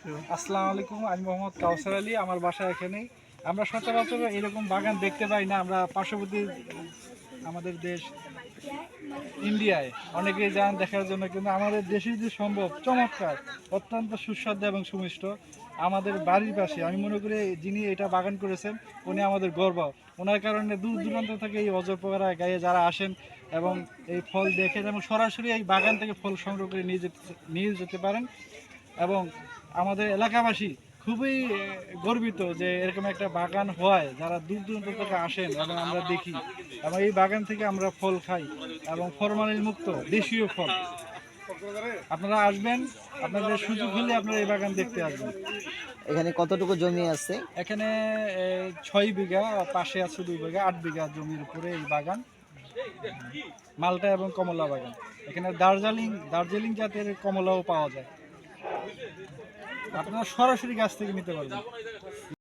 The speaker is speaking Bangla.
আসসালামু আলাইকুম, আমি মোহাম্মদ কাউসার আলী, আমার বাসা এখানেই। আমরা সচরাচর এরকম বাগান দেখতে পাই না, আমরা পার্শ্ববর্তী আমাদের দেশ ইন্ডিয়ায়। অনেকেই যান দেখার জন্য, কিন্তু আমাদের দেশে যদি সম্ভব, চমৎকার, অত্যন্ত সুস্বাদু এবং সুমিষ্ট। আমাদের বাড়ির পাশে, আমি মনে করি যিনি এটা বাগান করেছেন, উনি আমাদের গর্ব। ওনার কারণে দূর দূরান্ত থেকে এই অজরপোকারা গায়ে যারা আসেন এবং এই ফল দেখেন এবং সরাসরি এই বাগান থেকে ফল সংগ্রহ করে নিয়ে যেতে নিয়ে যেতে পারেন এবং আমাদের এলাকাবাসী খুবই গর্বিত যে এরকম একটা বাগান হয় যারা দূর দূরান্ত থেকে আসেন এবং আমরা দেখি। এবং এই বাগান থেকে আমরা ফল খাই এবং ফরমালিন মুক্ত দেশীয় ফল। আপনারা আসবেন আপনাদের সুযোগ হলে আপনারা এই বাগান দেখতে আসবেন। এখানে কতটুকু জমি আছে? এখানে ছয় বিঘা পাশে আছে দুই বিঘা আট বিঘা জমির উপরে এই বাগান। মালটা এবং কমলা বাগান। এখানে দার্জিলিং দার্জিলিং জাতের কমলাও পাওয়া যায়। আপনারা সরাসরি গাছ থেকে নিতে পারবেন।